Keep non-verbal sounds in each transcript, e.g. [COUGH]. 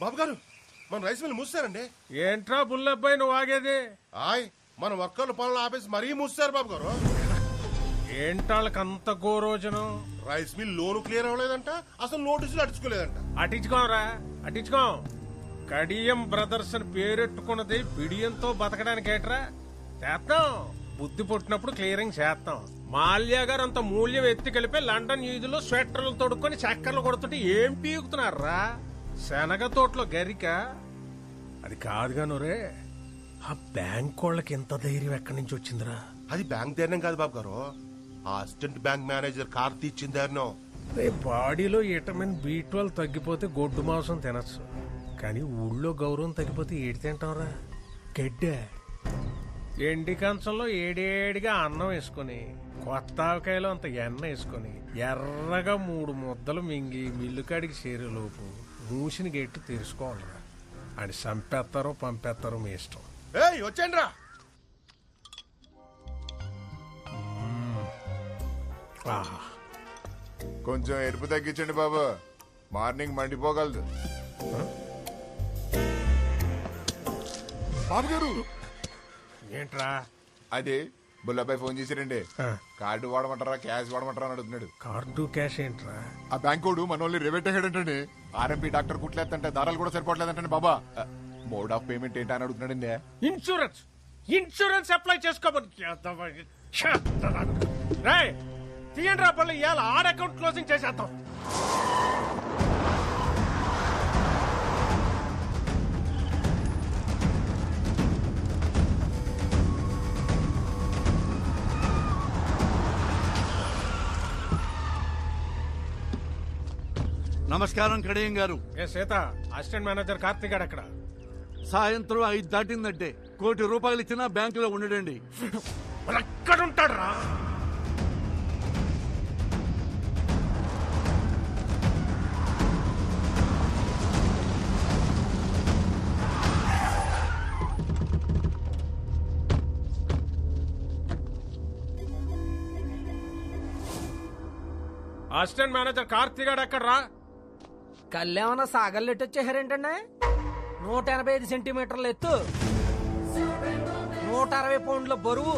బాబు గారు మన rice mill మూసారండి. ఏంట్రా బుల్లబ్బాయి నువ్వు ఆగేది? ఆయ్ మన వర్కర్ల పనులు ఆపేసి మరీ మూసారు బాబు గారు ఏంటాళ్ళకి అంత గోరోజనం? రైస్ మిల్ లోను క్లియర్ అవ్వలేదంట అసలు నోటీసులు అడుచుకోలేదంట అటించుకోరా? అటించుకోం. కడియం బ్రదర్స్ అని పేరెట్టుకున్నది బిడియంతో బతకడానికి ఏట్రా? చేస్తాం బుద్ధి పుట్టినప్పుడు క్లియరింగ్ చేస్తాం మాల్యా గారు అంత మూల్యం ఎత్తి కలిపి లండన్ ఈదులో స్వెటర్లు తొడుక్కొని చక్కర్లు కొడుతుంటే ఏం పీకుతున్నారా? శనగ తోటలో గరిక? అది కాదుగా నూరే. ఆ బ్యాంక్ వాళ్ళకి ఎంత ధైర్యం ఎక్కడి నుంచి వచ్చిందిరా? అది బ్యాంక్ ధైర్యం కాదు బాబు గారు ఆ అసిస్టెంట్ బ్యాంక్ మేనేజర్ కార్తీ ఇచ్చిన ధైర్యం రే బాడీలో విటమిన్ బి ట్వెల్వ్ తగ్గిపోతే గొడ్డు మాంసం తినచ్చు. కానీ ఊళ్ళో గౌరవం తగ్గిపోతే ఏడి తింటాంరా గడ్డే. ఎండి కంచంలో ఏడేడిగా అన్నం వేసుకొని కొత్త ఆవకాయలో అంత ఎన్న వేసుకొని ఎర్రగా మూడు ముద్దలు మింగి మిల్లు కాడికి చేరేలోపు మూసిని గట్టి తీసుకోవాలిరా అని చంపేస్తారో పంపేస్తారో మీ ఇష్టం. ఏయ్ వచ్చేయండి రా ఆహా. కొంచెం ఎరుపు తగ్గించండి బాబు. మార్నింగ్ మండిపోగలదు. బాబు గారు. ఏంట్రా? అదే బుల్లబాయ్ ఫోన్ చేశారండి. ఆ, కార్డు వాడమంటారా క్యాష్ వాడమంటారా అని అడుగుతున్నాడు. కార్డు క్యాష్ ఏంట్రా? ఆ బ్యాంకోడు మనోళ్ళని రివేట్ అయ్యాడంటండి ఆర్ఎంపీ డాక్టర్ కుట్లేదంటే దారాలు కూడా సరిపోవట్లేదంటే బాబా. మోడ్ ఆఫ్ పేమెంట్ ఏంటని అడుగుతున్నాడండి. ఇన్సూరెన్స్ ఇన్సూరెన్స్ అప్లై చేసుకోమని రాయ్ తీయండి రా పళ్ళు ఇవాళ ఆర్ అకౌంట్ క్లోజింగ్ చేసేద్దాం. నమస్కారం కడియం గారు. ఏ సీత అసిస్టెంట్ మేనేజర్ కార్తీక్ గారు అక్కడ సాయంత్రం ఐదు దాటిందంటే కోటి రూపాయలు ఇచ్చినా బ్యాంకులో ఉండడండి. ఎక్కడ ఉంటాడు రా అసిస్టెంట్ మేనేజర్ కార్తీక్ గారు ఎక్కడ రా కళ్ళేమన్నా సాగల్లెట్టు వచ్చేసారేంటండి? నూట ఎనభై ఐదు సెంటీమీటర్ల ఎత్తు. నూట అరవై పౌండ్ల బరువు.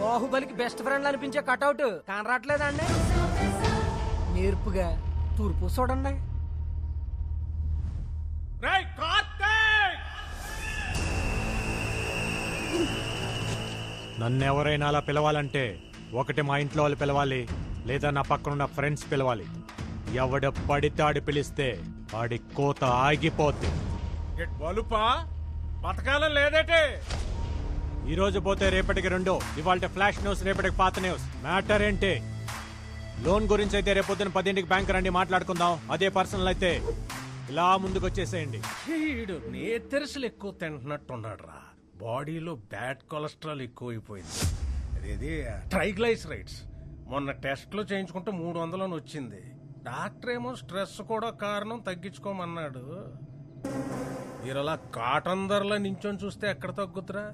బాహుబలికి బెస్ట్ ఫ్రెండ్ అనిపించే కటౌట్ కనరాట్లేదండి? నేర్పుగా తూర్పు చూడండి. నన్నెవరైనా అలా పిలవాలంటే ఒకటి మా ఇంట్లో వాళ్ళు పిలవాలి లేదా నా పక్కనున్న ఫ్రెండ్స్ పిలవాలి. ఎవడ పడితే ఆడి పిలిస్తే ఆడి కోత ఆగిపోద్ది. బలుపా? బతకాలం లేదేటే? ఈ రోజు పోతే రేపటికి రెండు. ఇవాళ ఫ్లాష్ న్యూస్ రేపటికి పాత న్యూస్. మ్యాటర్ ఏంటి? లోన్ గురించి అయితే రేపొద్దున పదింటికి బ్యాంక్ రండి మాట్లాడుకుందాం. అదే పర్సనల్ అయితే ఇలా ముందుకు వచ్చేసేయండి వీడు నేతెరసలు ఎక్కువ తింటున్నట్టున్నాడు రా బాడీలో బ్యాడ్ కొలెస్ట్రాల్ ఎక్కువైపోయింది. అదేది ట్రైగ్లైసరైడ్స్. మొన్న టెస్ట్లో చేయించుకుంటే మూడు వందలని వచ్చింది. డాక్టర్ ఏమో స్ట్రెస్ కూడా కారణం తగ్గించుకోమన్నాడు. మీరు అలా కాటన్ ధరలో నించొని చూస్తే ఎక్కడ తగ్గుతురా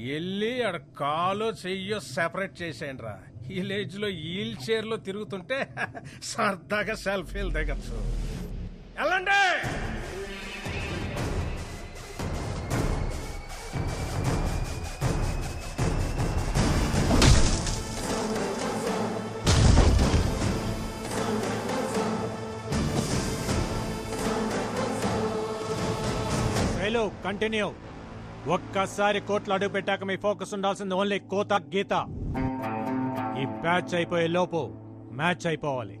వెళ్ళి ఆడ కాలో చెయ్యో సెపరేట్ చేసేయండి రా లో వీల్ చైర్లో తిరుగుతుంటే [LAUGHS] సరదాగా సెల్ఫీలు దిగచ్చు. వెళ్ళండి! హలో కంటిన్యూ ఒక్కసారి కోట్లు అడుగు పెట్టాక మీ ఫోకస్ ఉండాల్సింది ఓన్లీ కోత గీత. ఈ ప్యాచ్ అయిపోయే లోపు మ్యాచ్ అయిపోవాలి.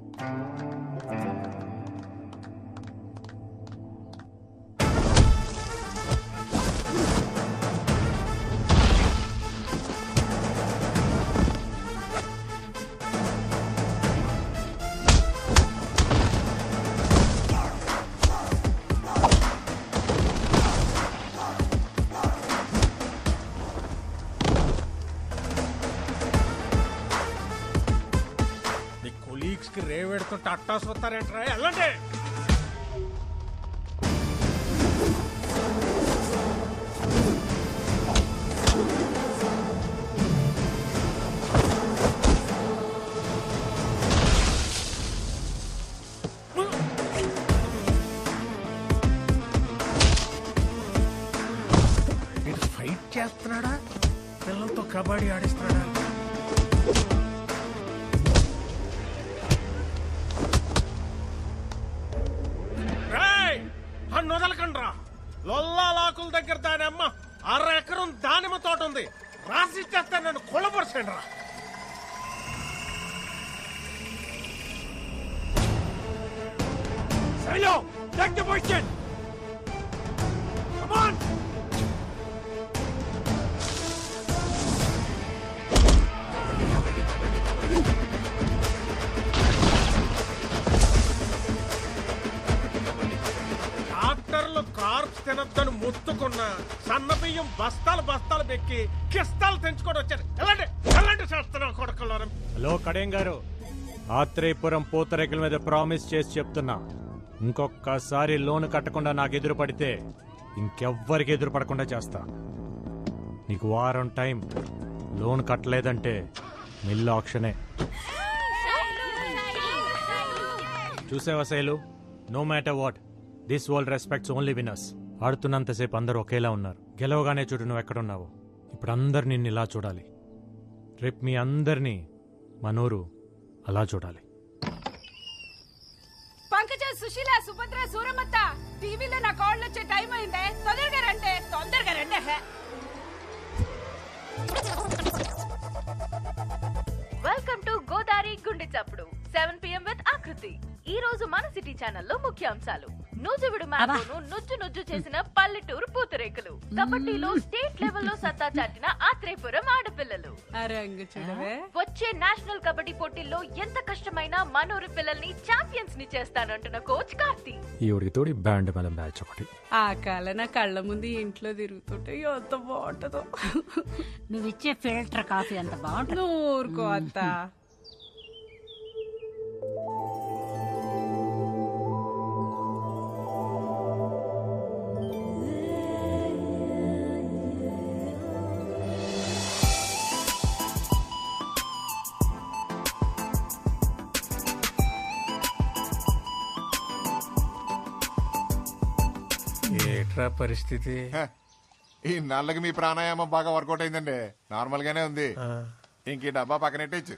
చూస్తుంటే అట్టా చూస్తారేంట్రా వెళ్ళండి. ఫైట్ చేస్తున్నాడా? పిల్లలతో కబడ్డీ ఆడిస్తున్నాడా? రాసిచ్చేస్తే నన్ను కొలపరచండి రా Hello! take the position! Carbs తినొద్దని సన్నబియ్యం బస్తాలు బస్తాలు పెక్కి కిస్తాలు తెంచుకొని వచ్చారు. ఎలాంటి ఎలాంటి చేస్తున్నా కొడుకుల్లో హలో కడేం గారు? ఆత్రేయపురం పూతరేకుల మీద ప్రామిస్ చేసి చెప్తున్నా. ఇంకొకసారి లోన్ కట్టకుండా నాకు ఎదురు పడితే ఇంకెవ్వరికి ఎదురు పడకుండా చేస్తా. నీకు వారం టైం. లోన్ కట్టలేదంటే మిల్లు ఆప్షనే. చూసావా Sailu? No matter what. This world respects only winners ఆడుతున్నంతసేపు అందరూ ఒకేలా ఉన్నారు. గెలవగానే చూడు నువ్వు ఎక్కడున్నావు ఇప్పుడు అందరు నిన్ను ఇలా చూడాలి. రేపు మీ అందరినీ మనోరు అలా చూడాలి. పంకజ సుశీల సుభద్ర సూరమత్త టీవీలో నా కాళ్ళు వచ్చే టైం అయిందే. తొందరగా రండి. తొందరగా రండి. వెల్కమ్ టు గోదావరి గుండె చప్పుడు సెవెన్ పిఎం విత్ ఆకృతి ఈ రోజు మన సిటీ ఛానల్లో ముఖ్యాంశాలు. నూజువిడు మ్యాప్ను నుజ్జు నుజ్జు చేసిన పల్లెటూరు పూతరేకులు. కబడ్డీలో స్టేట్ లెవెల్లో సత్తా చాటిన ఆత్రేయపురం ఆడపిల్లలు. వచ్చే నేషనల్ కబడ్డీ పోటీల్లో ఎంత కష్టమైనా మనూరి పిల్లల్ని ఛాంపియన్స్ని చేస్తానంటున్న కోచ్ కార్తీ. ఈవిడికి తోడి బ్యాండ్ మీద మ్యాచ్ ఒకటి. ఆ కాల నా కళ్ళ ముందు ఇంట్లో తిరుగుతుంటే ఎంత బాగుంటుందో. నువ్విచ్చే ఫిల్టర్ కాఫీ అంత బాగుంటుంది. నువ్వు ఊరుకో అత్త. ఏట్రా పరిస్థితి? ఈ నాళ్ళకి మీ ప్రాణాయామం బాగా వర్కౌట్ అయిందండి. నార్మల్ గానే ఉంది ఇంక ఈ డబ్బా పక్కనెట్టేచ్చు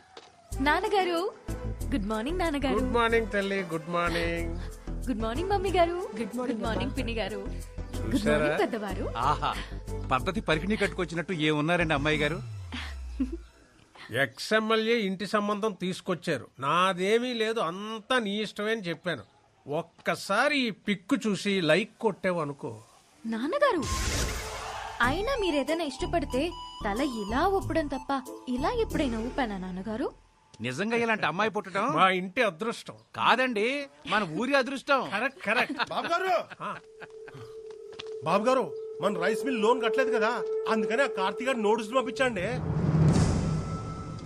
నాన్నగారు గుడ్ మార్నింగ్ నాన్నగారు. గుడ్ మార్నింగ్ తల్లి good morning. Good morning mummy గారు. గుడ్ మార్నింగ్ మార్నింగ్ పిన్ని గారు. గుడ్ చూసారా మార్నింగ్ పెద్దవారు. ఆహా పద్ధతి పరికిణి కట్టుకొచ్చినట్టు ఏమున్నారండి అమ్మాయి గారు? ఎక్స్ఎమ్మెల్యే ఇంటి సంబంధం తీసుకొచ్చారు. నాదేమీ లేదు అంతా నీ ఇష్టమే అని చెప్పాను. ఒక్కసారి ఈ పిక్కు చూసి లైక్ కొట్టావు అనుకో. నాన్నగారు అయినా మీరేదైనా ఇష్టపడితే తల ఇలా ఊపడం తప్ప ఇలా ఎప్పుడైనా ఊపానా నాన్నగారు? నిజంగా ఇలాంటి అమ్మాయి పుట్టడం? మా ఇంటి అదృష్టం. కాదండి మన ఊరి అదృష్టం. Correct correct. బాబు గారు బాబు గారు మన రైస్ మిల్ లోన్ కట్టలేదు కదా అందుకని ఆ కార్తీక్ గారు నోటీసులు పంపించండి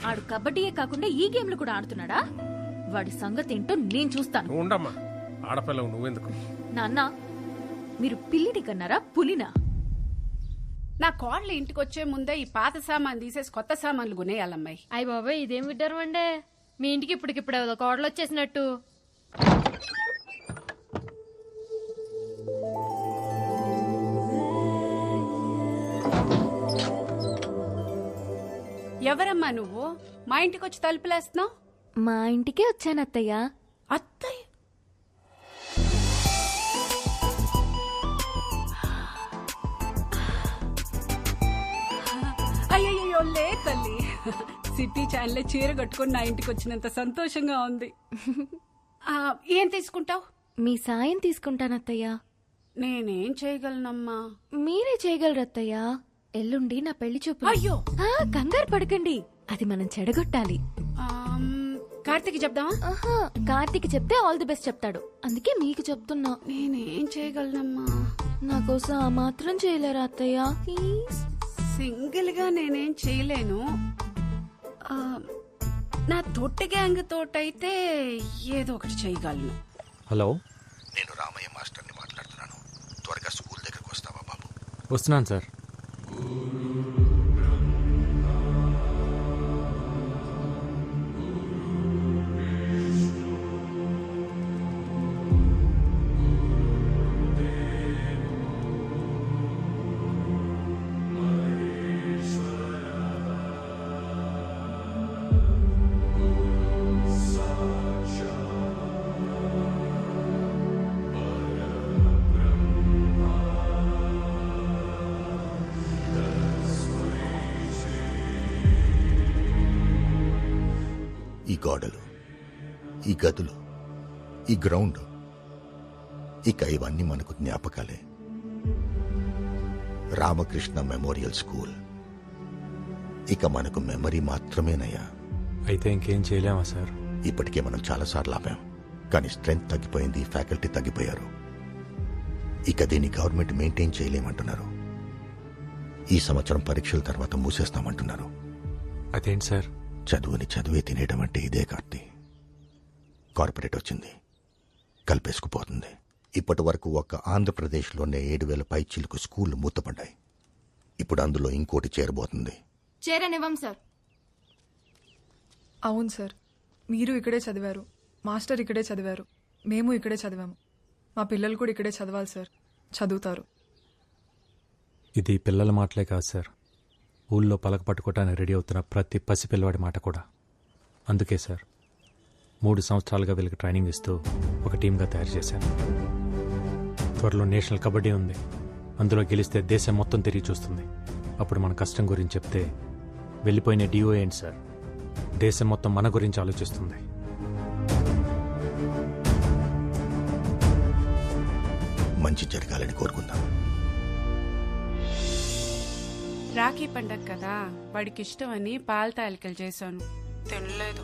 ఆడు కబడ్డీయే కాకుండా ఈ గేమ్లు కూడా ఆడుతున్నాడా? వాడి సంగతి ఏంటో నేను చూస్తాను. ఉండమ్మా. ఆడపిల్లవు నువ్వెందుకు? నాన్న మీరు పిల్లిని కన్నారా పులినా? నా కోడలు ఇంటికి వచ్చే ముందే ఈ పాత సామాన్ తీసేసి కొత్త సామాన్లు కొనేయాలమ్మాయి. అయ్య బాబాయ్ ఇదేం విడ్డారు అండే? మీ ఇంటికి ఇప్పటికిప్పుడు ఏదో కోడలు వచ్చేసినట్టు ఎవరమ్మా నువ్వు? మా ఇంటికి వచ్చి తలుపులేస్తున్నావు? మా ఇంటికే వచ్చాను అత్తయ్య సిటీ ఛానల్ చీర కట్టుకుని నా ఇంటికి వచ్చినంత సంతోషంగా ఉంది. ఆ, ఏం తీసుకుంటావు? మీ సాయం తీసుకుంటాను అత్తయ్య నేనేం చేయగలనమ్మా? మీరే చేయగలరు అత్తయ్య ఎల్లుండి నా పెళ్ళి చూపు అయ్యో! కంగారు పడకండి. అది మనం చెడగొట్టాలి. ఆమ్, కార్తీక్ చెప్దామా? ఆహా కార్తీక్ చెప్తే ఆల్ ది బెస్ట్ చెప్తాడు. అందుకే మీకు చెప్తున్నా. నేనేం చేయగలనమ్మా? నా కోసం ఆ మాత్రం చేయలేరా అత్తయ్య? ప్లీజ్ సింగిల్గా నేనేం చేయలేను. నా తొట్టి గ్యాంగ్ తోటైతే ఏదో ఒకటి చేయగలను. హలో? నేను రామయ్య మాస్టర్ని మాట్లాడుతున్నాను. త్వరగా స్కూల్ దగ్గరకు వస్తావా బాబు? వస్తున్నాను సార్. గోడలు ఈ గదులు ఈ గ్రౌండ్ ఇక ఇవన్నీ మనకు జ్ఞాపకాలే. Ramakrishna memorial school. ఇక మనకు మెమరీ మాత్రమేనయ్యా. అయితే ఇంకేం చేయలేమా సార్? ఇప్పటికే మనం చాలాసార్లు ఆపాం. కానీ స్ట్రెంగ్త్ తగ్గిపోయింది ఫ్యాకల్టీ తగ్గిపోయారు. ఇక దీన్ని గవర్నమెంట్ మెయింటైన్ చేయలేమంటున్నారు. ఈ సంవత్సరం పరీక్షల తర్వాత మూసేస్తామంటున్నారు. అదేంటి సార్? చదువుని చదివే తినేయడం అంటే ఇదే కార్తీ. కార్పొరేట్ వచ్చింది. కలిపేసుకుపోతుంది. ఇప్పటి వరకు ఒక్క ఆంధ్రప్రదేశ్లోనే ఏడు వేల పైచీలకు స్కూళ్ళు మూతపడ్డాయి. ఇప్పుడు అందులో ఇంకోటి చేరబోతుంది. చేరనివ్వం సార్. అవును సార్. మీరు ఇక్కడే చదివారు. మాస్టర్ ఇక్కడే చదివారు. మేము ఇక్కడే చదివాము. మా పిల్లలు కూడా ఇక్కడే చదవాలి సార్. చదువుతారు. ఇది పిల్లల మాటలే కాదు సార్. ఊళ్ళో పలక పట్టుకోవటానికి రెడీ అవుతున్న ప్రతి పసిపిల్లవాడి మాట కూడా. అందుకే సార్ మూడు సంవత్సరాలుగా వీళ్ళకి ట్రైనింగ్ ఇస్తూ ఒక టీంగా తయారు చేశాను. త్వరలో నేషనల్ కబడ్డీ ఉంది. అందులో గెలిస్తే దేశం మొత్తం తిరిగి చూస్తుంది. అప్పుడు మన కష్టం గురించి చెప్తే వెళ్ళిపోయిన డిఓ ఏంటి సార్? దేశం మొత్తం మన గురించి ఆలోచిస్తుంది. మంచి జరగాలని కోరుకుందాం. రాఖీ పండగ కదా వాడికి ఇష్టమని పాల తాలికలు చేశాను. తినలేదు.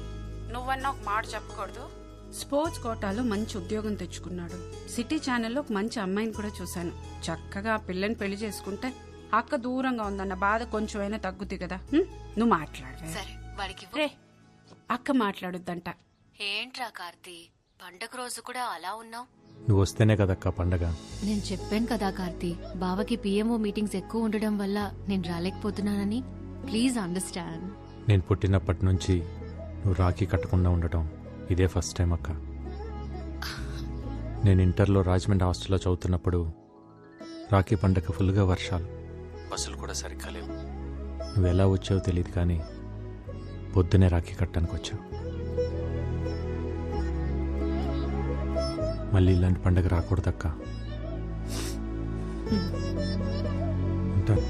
నువ్వన్నా ఒక మాట చెప్పకూడదు? స్పోర్ట్స్ కోటాలో మంచి ఉద్యోగం తెచ్చుకున్నాడు. సిటీ ఛానల్లో ఒక మంచి అమ్మాయిని కూడా చూశాను. చక్కగా ఆ పిల్లని పెళ్ళి చేసుకుంటే అక్క దూరంగా ఉందన్న బాధ కొంచెమైనా తగ్గుద్ది కదా. హ్మ్? నువ్వు మాట్లాడు. సరే వాడికి రే అక్క మాట్లాడొద్దంట. ఏంట్రా కార్తీ? పండగ రోజు కూడా అలా ఉన్నావు? నువ్వు వస్తేనే కదక్క పండగ. నేను చెప్పాను కదా కార్తీ బావకి పిఎంఓ మీటింగ్స్ ఎక్కువ ఉండడం వల్ల నేను రాలేకపోతున్నానని. Please understand. నేను పుట్టినప్పటి నుంచి నువ్వు రాఖీ కట్టకుండా ఉండటం ఇదే ఫస్ట్ టైం అక్క. నేను ఇంటర్లో రాజమండ్రి హాస్టల్లో చదువుతున్నప్పుడు రాఖీ పండగ ఫుల్గా వర్షాలు. బస్సులు కూడా సరిగ్గా లేవు. నువ్వు ఎలా వచ్చావో తెలియదు కానీ పొద్దునే రాఖీ కట్టడానికి వచ్చావు మళ్ళీ ఇలాంటి పండుగ రాకూడదక్క. ఉంటాను